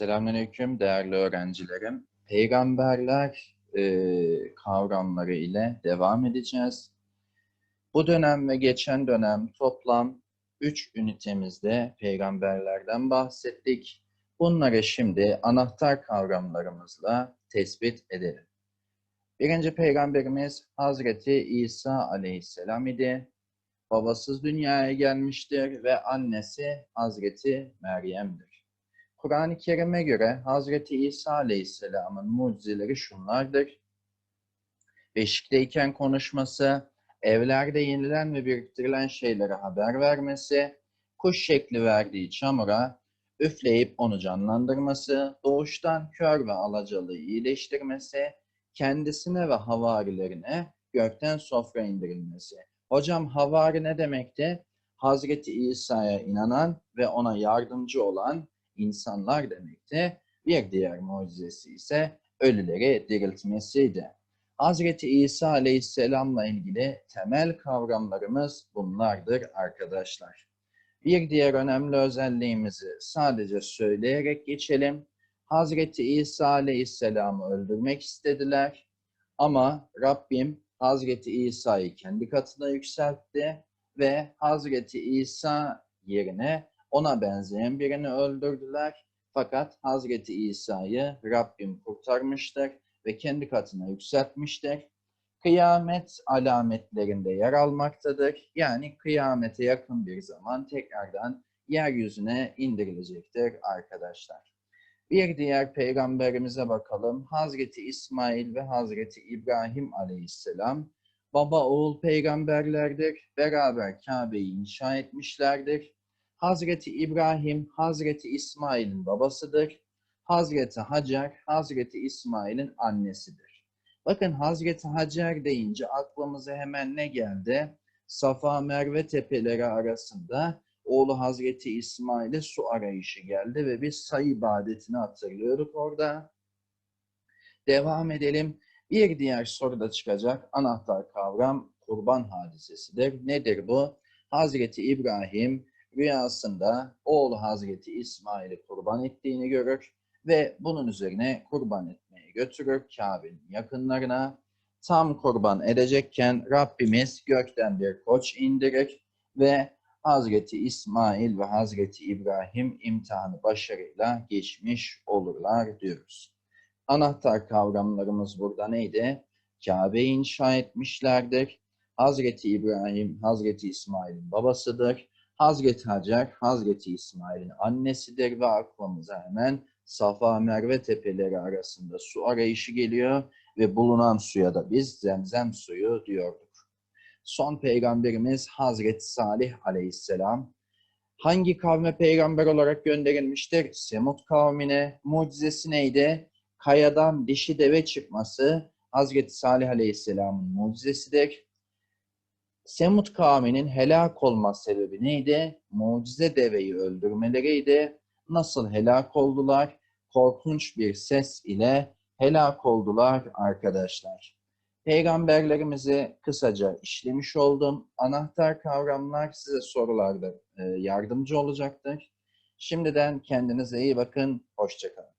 Selamünaleyküm değerli öğrencilerim. Peygamberler e, kavramları ile devam edeceğiz. Bu dönem ve geçen dönem toplam 3 ünitemizde peygamberlerden bahsettik. Bunları şimdi anahtar kavramlarımızla tespit edelim. Birinci peygamberimiz Hazreti İsa aleyhisselam idi. Babasız dünyaya gelmiştir ve annesi Hazreti Meryem'dir. Kur'an-ı Kerim'e göre Hazreti İsa Aleyhisselam'ın mucizeleri şunlardır. Beşikteyken konuşması, evlerde yenilen ve biriktirilen şeylere haber vermesi, kuş şekli verdiği çamura üfleyip onu canlandırması, doğuştan kör ve alacalı iyileştirmesi, kendisine ve havarilerine gökten sofra indirilmesi. Hocam havari ne demekti? Hazreti İsa'ya inanan ve ona yardımcı olan insanlar demekti. Bir diğer mucizesi ise ölüleri diriltmesiydi. Hazreti İsa Aleyhisselam'la ilgili temel kavramlarımız bunlardır arkadaşlar. Bir diğer önemli özelliğimizi sadece söyleyerek geçelim. Hazreti İsa Aleyhisselam'ı öldürmek istediler ama Rabbim Hazreti İsa'yı kendi katına yükseltti ve Hazreti İsa yerine ona benzeyen birini öldürdüler. Fakat Hazreti İsa'yı Rabbim kurtarmıştır ve kendi katına yükseltmiştir. Kıyamet alametlerinde yer almaktadır. Yani kıyamete yakın bir zaman tekrardan yeryüzüne indirilecektir arkadaşlar. Bir diğer peygamberimize bakalım. Hazreti İsmail ve Hazreti İbrahim aleyhisselam baba oğul peygamberlerdir. Beraber Kabe'yi inşa etmişlerdir. Hazreti İbrahim, Hazreti İsmail'in babasıdır. Hazreti Hacer, Hazreti İsmail'in annesidir. Bakın Hazreti Hacer deyince aklımıza hemen ne geldi? Safa Merve tepeleri arasında oğlu Hazreti İsmail'e su arayışı geldi ve biz sayı ibadetini hatırlıyorduk orada. Devam edelim. Bir diğer soruda çıkacak anahtar kavram kurban hadisesidir. Nedir bu? Hazreti İbrahim rüyasında oğlu Hazreti İsmail'i kurban ettiğini görür ve bunun üzerine kurban etmeye götürür Kabe'nin yakınlarına. Tam kurban edecekken Rabbimiz gökten bir koç indirir ve Hazreti İsmail ve Hazreti İbrahim imtihanı başarıyla geçmiş olurlar diyoruz. Anahtar kavramlarımız burada neydi? Kabe inşa etmişlerdir. Hazreti İbrahim, Hazreti İsmail'in babasıdır. Hazreti Hacer, Hazreti İsmail'in annesidir ve aklımıza hemen Safa Merve tepeleri arasında su arayışı geliyor ve bulunan suya da biz zemzem suyu diyorduk. Son peygamberimiz Hazreti Salih aleyhisselam. Hangi kavme peygamber olarak gönderilmiştir? Semut kavmine. Mucizesi neydi? Kayadan dişi deve çıkması Hazreti Salih aleyhisselamın mucizesidir. Semut kavminin helak olma sebebi neydi? Mucize deveyi öldürmeleriydi. Nasıl helak oldular? Korkunç bir ses ile helak oldular arkadaşlar. Peygamberlerimizi kısaca işlemiş oldum. Anahtar kavramlar size sorularda e, yardımcı olacaktır. Şimdiden kendinize iyi bakın. Hoşçakalın.